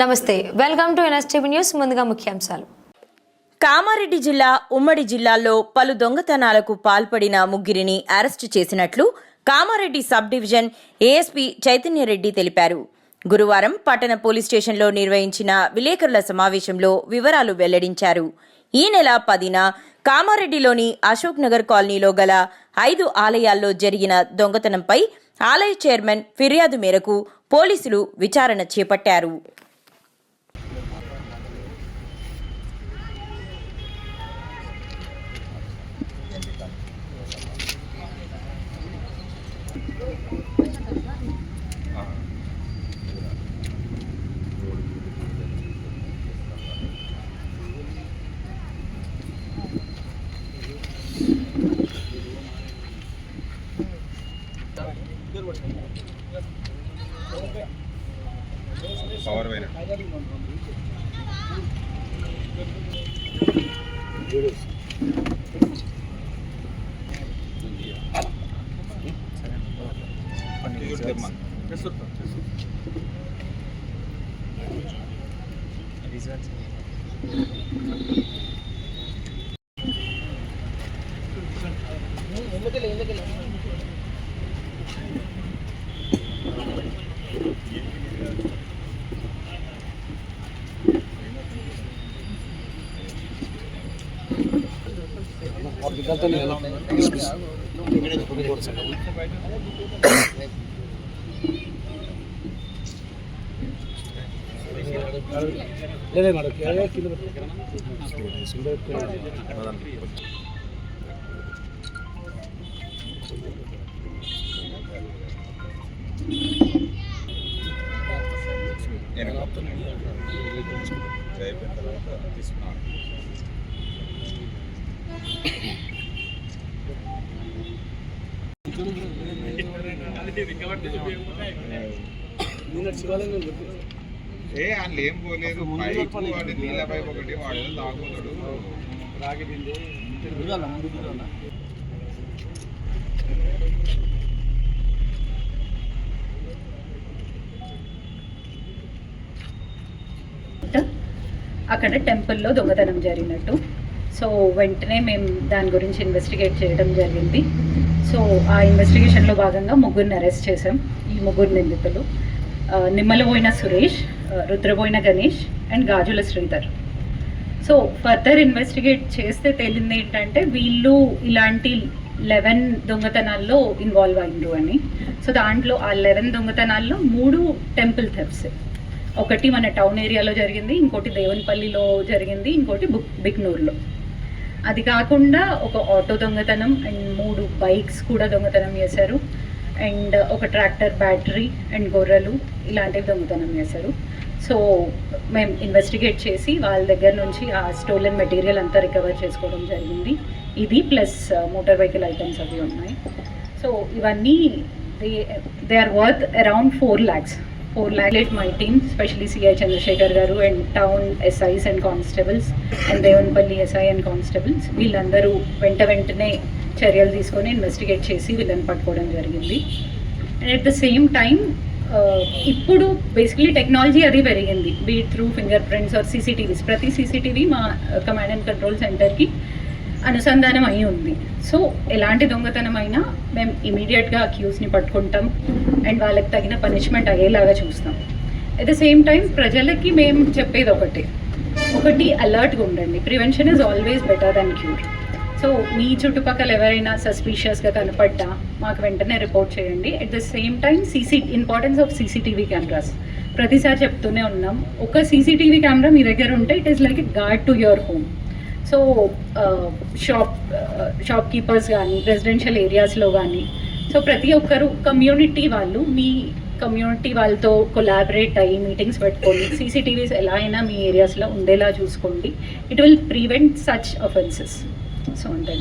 నమస్తే welcome to NSTV news ముందుగా ముఖ్యాంశాలు. కామారెడ్డి జిల్లా ఉమ్మడి జిల్లాల్లో పలు దొంగతనాలకు పాల్పడిన ముగ్గురిని అరెస్టు చేసినట్లు Kamareddy sub division ASP Chaitanya Reddy తెలిపారు. గురువారం పట్టణ పోలీస్ స్టేషన్లో నిర్వహించిన విలేకరుల సమావేశంలో వివరాలు వెల్లడించారు. ఈ నెల పదిన కామారెడ్డిలోని అశోక్ నగర్ కాలనీలో గల ఐదు ఆలయాల్లో జరిగిన దొంగతనంపై ఆలయ చైర్మన్ ఫిర్యాదు మేరకు పోలీసులు విచారణ చేపట్టారు. పవర్ పైన లేదు మేడం కేవలం కింద నేను అయిపోయిన తర్వాత తీసుకున్నాను నిన్న శివాలయం ఏ వాళ్ళు ఏం పోలేదు. పైపు వాడి నీళ్ళ పైపు ఒకటి వాడు ఏదో తాగుతాడు అక్కడ టెంపుల్లో దొంగతనం జరిగినట్టు. సో వెంటనే మేము దాని గురించి ఇన్వెస్టిగేట్ చేయడం జరిగింది. సో ఆ ఇన్వెస్టిగేషన్లో భాగంగా ముగ్గురిని అరెస్ట్ చేసాం ఈ ముగ్గురు నిందితులు. ఆ, Nimmalaboina Suresh Rudraboina Ganesh and Gajula Sridhar so further investigate చేస్తే తేలింది ఏంటంటే వీళ్ళు ఇలాంటి లెవెన్ దొంగతనాల్లో ఇన్వాల్వ్ అయ్యిండ్రు అని. సో దాంట్లో ఆ లెవెన్ దొంగతనాల్లో మూడు టెంపుల్ థెప్స్ ఒకటి మన టౌన్ ఏరియాలో జరిగింది ఇంకోటి దేవన్పల్లిలో జరిగింది ఇంకోటి బుక్ బిగ్నూర్లో అది కాకుండా ఒక ఆటో దొంగతనం అండ్ మూడు బైక్స్ కూడా దొంగతనం చేశారు. అండ్ ఒక ట్రాక్టర్ బ్యాటరీ అండ్ గొర్రెలు ఇలాంటివి దొంగతనం చేశారు. సో మేము ఇన్వెస్టిగేట్ చేసి వాళ్ళ దగ్గర నుంచి ఆ స్టోలెన్ మెటీరియల్ అంతా రికవర్ చేసుకోవడం జరిగింది. ఇది ప్లస్ మోటార్ వెహికల్ ఐటమ్స్ అవి ఉన్నాయి. సో ఇవన్నీ they they are worth around four lakhs four lakh my team specially CI Chandrashekar garu and town SIs and constables and Devanpalli SI and constables వీళ్ళందరూ వెంట వెంటనే చర్యలు తీసుకొని ఇన్వెస్టిగేట్ చేసి వీళ్ళని పట్టుకోవడం జరిగింది. And at the same time ఇప్పుడు బేసిక్లీ టెక్నాలజీ అది పెరిగింది. Be it through finger prints or CCTVs ప్రతి సీసీటీవీ మా కమాండ్ అండ్ కంట్రోల్ సెంటర్కి అనుసంధానం అయి ఉంది. సో ఎలాంటి దొంగతనం అయినా మేము ఇమీడియట్గా అక్యూస్ని పట్టుకుంటాం అండ్ వాళ్ళకి తగిన పనిష్మెంట్ అయ్యేలాగా చూస్తాం. అట్ ద సేమ్ టైం ప్రజలకి మేము చెప్పేది ఒకటి ఒకటి అలర్ట్గా ఉండండి. Prevention is always better than cure so మీ చుట్టుపక్కల ఎవరైనా సస్పీషియస్గా కనపడ్డా మాకు వెంటనే రిపోర్ట్ చేయండి. At the same time CC importance of CCTV cameras ప్రతిసారి చెప్తూనే ఉన్నాం. ఒక సీసీటీవీ కెమెరా మీ దగ్గర ఉంటే it is like guard to your home so shop shop keepers కానీ రెసిడెన్షియల్ ఏరియాస్లో కానీ సో ప్రతి ఒక్కరు కమ్యూనిటీ వాళ్ళు మీ కమ్యూనిటీ వాళ్ళతో కొలాబరేట్ అయ్యి మీటింగ్స్ పెట్టుకోండి సీసీటీవీస్ ఎలా అయినా మీ ఏరియాస్లో ఉండేలా చూసుకోండి. It will prevent such offences so అంటే